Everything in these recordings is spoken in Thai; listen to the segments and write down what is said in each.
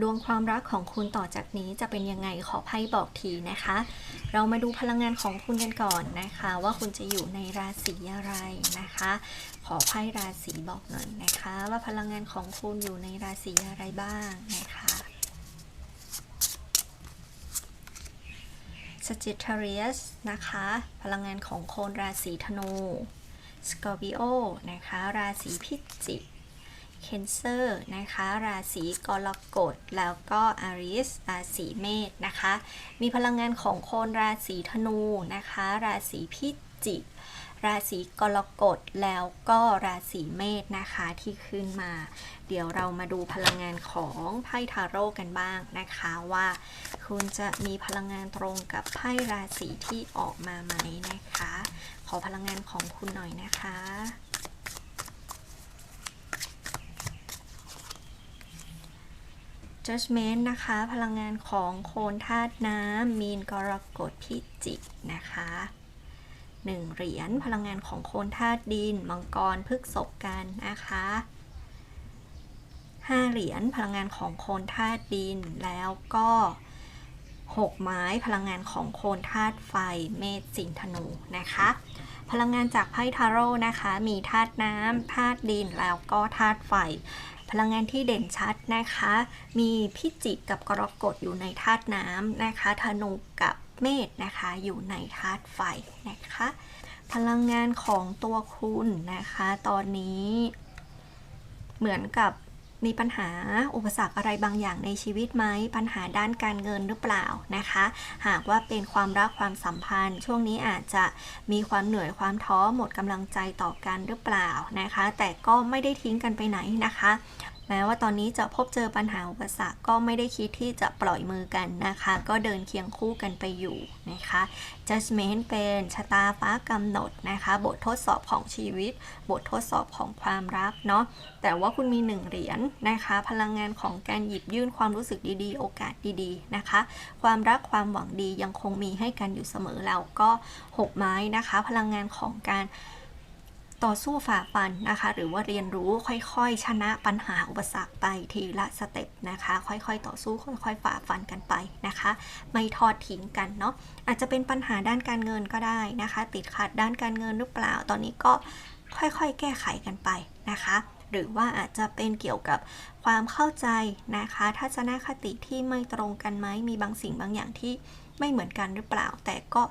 ดวงความรักของคุณต่อจากนี้จะเป็นยังไงขอไพ่บอกทีนะคะ เรามาดูพลังงานของคุณกันก่อนนะคะ ว่าคุณจะอยู่ในราศีอะไรนะคะ ขอไพ่ราศีบอกหน่อยนะคะ ว่าพลังงานของคุณอยู่ในราศีอะไรบ้างนะคะ Sagittarius นะคะ พลังงานของโคนราศีธนู Scorpio นะคะ ราศีพิจิก Cancer นะคะ ราศีกรกฎแล้วก็ Aries ราศีเมษนะคะ มีพลังงานของโคนราศีธนูนะคะ ราศีพิจิกราศีกรกฎแล้วก็ราศีเมษนะคะที่ขึ้นมา เดี๋ยวเรามาดูพลังงานของไพ่ทาโร่กันบ้างนะคะว่า คุณจะมีพลังงานตรงกับไพ่ราศีที่ออกมาไหมนะคะ ขอพลังงานของคุณหน่อยนะคะ Judgment นะคะ พลังงานของโคนธาตุน้ำมีนกรกฎพิจิกนะคะหนึ่งเหรียญพลังงานของโคนธาตุดิน มังกรพฤกษบกันนะคะห้าเหรียญพลังงานของโคนธาตุดิน แล้วก็หกไม้พลังงานของโคนธาตุไฟเมษสิงธนูนะคะ พลังงานจากไพ่ทาโร่นะคะ มีธาตุน้ำธาตุดินแล้วก็ธาตุไฟ พลังงานที่เด่นชัดนะคะ มีพิจิกกับกรกฎอยู่ในธาตุน้ำนะคะธนูกับเมษนะคะอยู่ในธาตุไฟนะคะ พลังงานของตัวคุณนะคะ ตอนนี้เหมือนกับ มีปัญหาอุปสรรคอะไรบางอย่างในชีวิตไหม ปัญหาด้านการเงินหรือเปล่านะคะ หากว่าเป็นความรักความสัมพันธ์ ช่วงนี้อาจจะมีความเหนื่อยความท้อหมดกำลังใจต่อกันหรือเปล่านะคะ แต่ก็ไม่ได้ทิ้งกันไปไหนนะคะ แม้ว่าตอนนี้จะพบเจอปัญหาอุปสรรคก็ไม่ได้คิดที่จะปล่อยมือกันนะคะ ก็เดินเคียงคู่กันไปอยู่นะคะ judgment เป็นชะตาฟ้ากำหนดนะคะ บททดสอบของชีวิต บททดสอบของความรักเนาะแต่ว่าคุณมีหนึ่งเหรียญนะคะ พลังงานของการหยิบยื่นความรู้สึกดีๆ โอกาสดีๆนะคะ ความรักความหวังดียังคงมีให้กันอยู่เสมอแล้วก็หกไม้นะคะ พลังงานของการ ต่อสู้ฝ่าฟันนะคะ หรือว่าเรียนรู้ค่อยๆ ชนะปัญหาอุปสรรคไปทีละสเต็ปนะคะ ค่อยๆ ต่อสู้ค่อยๆ ฝ่าฟันกันไปนะคะ ไม่ทอดทิ้งกันเนาะอาจจะเป็นปัญหาด้านการเงินก็ได้นะคะ ติดขัดด้านการเงินหรือเปล่าตอนนี้ก็ค่อยๆ แก้ไขกันไปนะคะ หรือว่าอาจจะเป็นเกี่ยวกับความเข้าใจนะคะ ทัศนคติที่ไม่ตรงกันไหมมีบางสิ่งบางอย่างที่ไม่เหมือนกันหรือเปล่า แต่ก็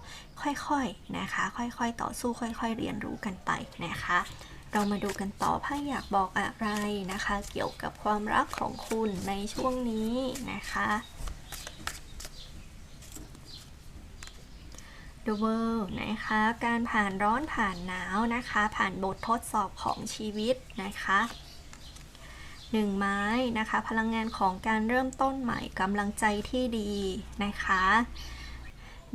ค่อยๆนะคะ ค่อยๆ ต่อสู้ค่อย ๆ เรียนรู้กันไปนะคะ เรามาดูกันต่อไพ่อยากบอกอะไรนะคะ เกี่ยวกับความรักของคุณในช่วงนี้นะคะ The World นะคะ การผ่านร้อนผ่านหนาวนะคะ ผ่านบททดสอบของชีวิตนะคะหนึ่งไม้นะคะ พลังงานของการเริ่มต้นใหม่กำลังใจที่ดีนะคะ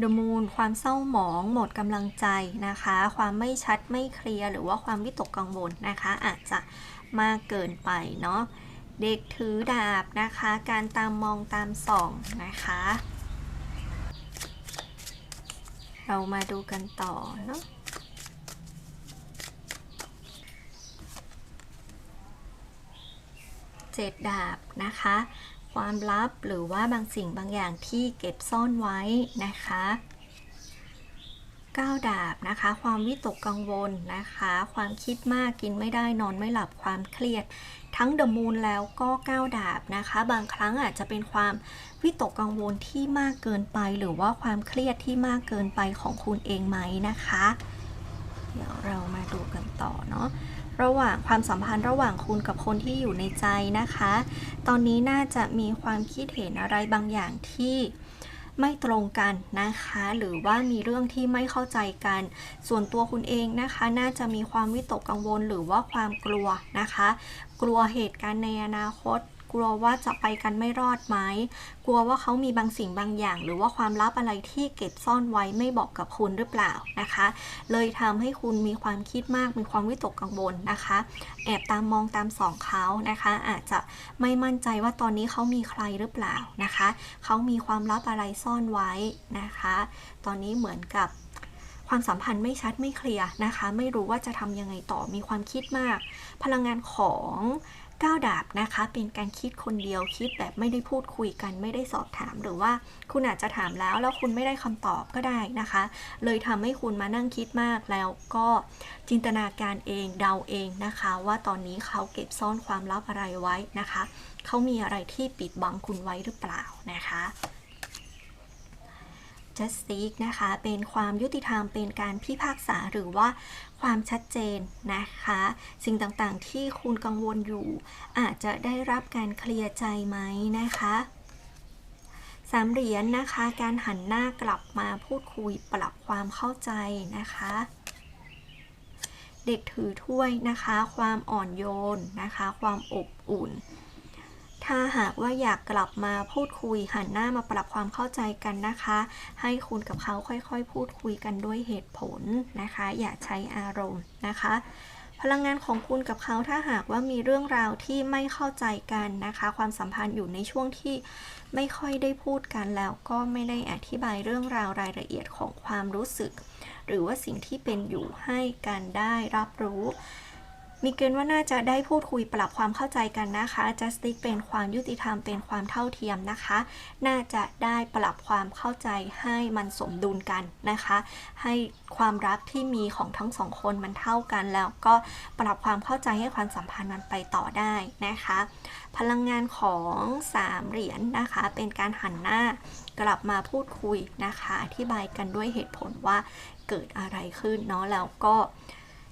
The Moon ความเศร้าหมองหมดกำลังใจนะคะ ความไม่ชัดไม่เคลียร์หรือว่าความวิตกกังวลนะคะ อาจจะมากเกินไปเนาะเด็กถือดาบนะคะ การตามมองตามส่องนะคะ เรามาดูกันต่อเนาะเจ็ดดาบนะคะ ความลับหรือว่าบางสิ่งบางอย่างที่เก็บซ่อนไว้นะคะ 9 ดาบนะคะ ความวิตกกังวลนะคะ ความคิดมากกินไม่ได้นอนไม่หลับความเครียด ทั้งเดอะมูนแล้วก็ 9 ดาบนะคะ บางครั้งอาจจะเป็นความวิตกกังวลที่มากเกินไป หรือว่าความเครียดที่มากเกินไปของคุณเองไหมนะคะ เดี๋ยวเรามาดูกันต่อเนาะระหว่างความสัมพันธ์ระหว่างคุณกับคนที่อยู่ในใจนะคะ ตอนนี้น่าจะมีความคิดเห็นอะไรบางอย่างที่ ไม่ตรงกันนะคะ หรือว่ามีเรื่องที่ไม่เข้าใจกัน ส่วนตัวคุณเองนะคะ น่าจะมีความวิตกกังวลหรือว่าความกลัวนะคะ กลัวเหตุการณ์ในอนาคต กลัวว่าจะไปกันไม่รอดไหมกลัวว่าเขามีบางสิ่งบางอย่าง หรือว่าความลับอะไรที่เก็บซ่อนไว้ไม่บอกกับคุณหรือเปล่านะคะ เลยทำให้คุณมีความคิดมากมีความวิตกกังวลนะคะ แอบตามมองตามสองเขานะคะ อาจจะไม่มั่นใจว่าตอนนี้เขามีใครหรือเปล่านะคะเขามีความลับอะไรซ่อนไว้นะคะ ตอนนี้เหมือนกับความสัมพันธ์ไม่ชัดไม่เคลียร์นะคะ ไม่รู้ว่าจะทำยังไงต่อมีความคิดมาก พลังงานของ ก้าวดาบนะคะ เป็นการคิดคนเดียวคิดแบบไม่ได้พูดคุยกัน ไม่ได้สอบถามหรือว่าคุณอาจจะถามแล้วแล้วคุณไม่ได้คำตอบก็ได้นะคะ เลยทำให้คุณมานั่งคิดมากแล้วก็จินตนาการเองเดาเองนะคะ ว่าตอนนี้เขาเก็บซ่อนความลับอะไรไว้นะคะ เขามีอะไรที่ปิดบังคุณไว้หรือเปล่านะคะ justice นะคะ เป็นความยุติธรรม เป็นการพิพากษาหรือว่าความชัดเจนนะคะ สิ่งต่างๆที่คุณกังวลอยู่ อาจจะได้รับการเคลียร์ใจไหมนะคะสามเหรียญนะคะ การหันหน้ากลับมาพูดคุยปรับความเข้าใจนะคะ เด็กถือถ้วยนะคะ ความอ่อนโยนนะคะ ความอบอุ่น ถ้าหากว่าอยากกลับมาพูดคุยหันหน้ามาปรับความเข้าใจกันนะคะ ให้คุณกับเขาค่อยๆ พูดคุยกันด้วยเหตุผลนะคะ อย่าใช้อารมณ์นะคะพลังงานของคุณกับเขาถ้าหากว่ามีเรื่องราวที่ไม่เข้าใจกันนะคะ ความสัมพันธ์อยู่ในช่วงที่ไม่ค่อยได้พูดกันแล้วก็ไม่ได้อธิบายเรื่องราวรายละเอียดของความรู้สึก หรือว่าสิ่งที่เป็นอยู่ให้กันได้รับรู้ มีเกณฑ์ว่าน่าจะได้พูดคุยปรับความเข้าใจกันนะคะ justice เป็นความยุติธรรมเป็นความเท่าเทียมนะคะ น่าจะได้ปรับความเข้าใจให้มันสมดุลกันนะคะ ให้ความรักที่มีของทั้งสองคนมันเท่ากัน แล้วก็ปรับความเข้าใจให้ความสัมพันธ์มันไปต่อได้นะคะ พลังงานของสามเหรียญนะคะ เป็นการหันหน้ากลับมาพูดคุยนะคะ อธิบายกันด้วยเหตุผลว่าเกิดอะไรขึ้นเนาะแล้วก็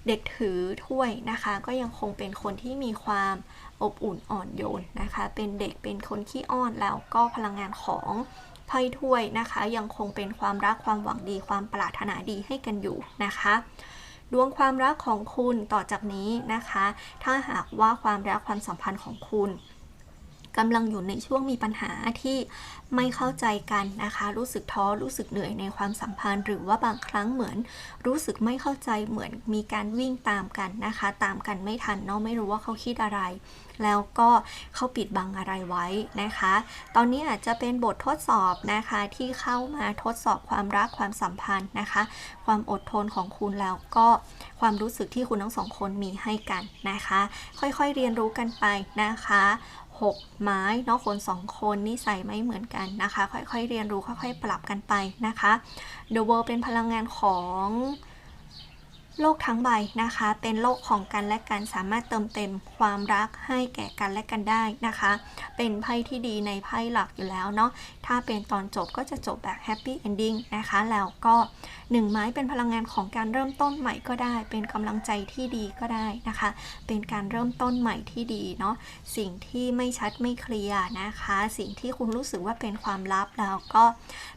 เด็กถือถ้วยนะคะ ก็ยังคงเป็นคนที่มีความอบอุ่นอ่อนโยนนะคะ เป็นเด็กเป็นคนขี้อ้อนแล้วก็พลังงานของไพ่ถ้วยนะคะ ยังคงเป็นความรักความหวังดีความปรารถนาดีให้กันอยู่นะคะดวงความรักของคุณต่อจากนี้นะคะ ถ้าหากว่าความรักความสัมพันธ์ของคุณ กำลังอยู่ในช่วงมีปัญหาที่ไม่เข้าใจกันนะคะ รู้สึกท้อรู้สึกเหนื่อยในความสัมพันธ์ หรือว่าบางครั้งเหมือนรู้สึกไม่เข้าใจเหมือนมีการวิ่งตามกันนะคะ ตามกันไม่ทันเนาะไม่รู้ว่าเขาคิดอะไร แล้วก็เขาปิดบังอะไรไว้นะคะ ตอนนี้อาจจะเป็นบททดสอบนะคะที่เข้ามาทดสอบความรักความสัมพันธ์นะคะ ความอดทนของคุณแล้วก็ความรู้สึกที่คุณทั้งสองคนมีให้กันนะคะ ค่อยๆเรียนรู้กันไปนะคะ 6 ไม้เนาะคนสองคนนิสัยไม่เหมือนกันนะคะ ค่อยๆ เรียนรู้ค่อยๆ ปรับกันไปนะคะ The World เป็นพลังงานของ โลกทั้งใบนะคะ เป็นโลกของกันและกันสามารถเติมเต็มความรักให้แก่กันและกันได้นะคะ เป็นไพ่ที่ดีในไพ่หลักอยู่แล้วเนาะถ้าเป็นตอนจบก็จะจบแบบแฮปปี้เอนดิ้งนะคะ แล้วก็หนึ่งไม้เป็นพลังงานของการเริ่มต้นใหม่ก็ได้ เป็นกำลังใจที่ดีก็ได้นะคะ เป็นการเริ่มต้นใหม่ที่ดีเนาะสิ่งที่ไม่ชัดไม่เคลียร์นะคะ สิ่งที่คุณรู้สึกว่าเป็นความลับแล้วก็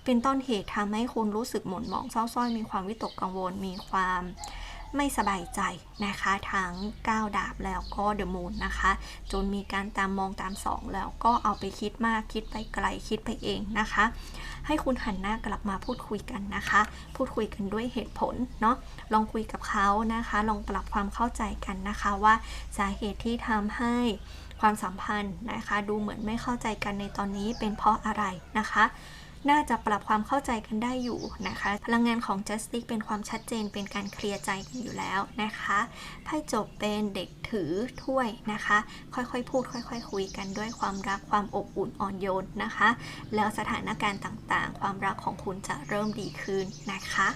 เป็นต้นเหตุทำให้คุณรู้สึกหม่นหมองเศร้าส้อยมีความวิตกกังวลมีความ ไม่สบายใจนะคะ ทั้ง9ดาบแล้วก็เดอะมูนนะคะ จนมีการตามมองตามสองแล้วก็เอาไปคิดมากคิดไปไกลคิดไปเองนะคะ ให้คุณหันหน้ากลับมาพูดคุยกันนะคะ พูดคุยกันด้วยเหตุผลเนาะลองคุยกับเขานะคะ ลองปรับความเข้าใจกันนะคะว่าสาเหตุที่ทำให้ความสัมพันธ์นะคะ ดูเหมือนไม่เข้าใจกันในตอนนี้เป็นเพราะอะไรนะคะ น่าจะปรับความเข้าใจกันได้อยู่นะคะ พลังงานของ Justice เป็นความชัดเจนเป็นการเคลียร์ใจกันอยู่แล้วนะคะไพ่จบเป็นเด็กถือถ้วยนะคะ ค่อยๆ พูดค่อยๆคคุยกันด้วยความรักความอบอุ่นอ่อนโยนนะคะ แล้วสถานการณ์ต่างๆ ความรักของคุณจะเริ่มดีขึ้นนะคะ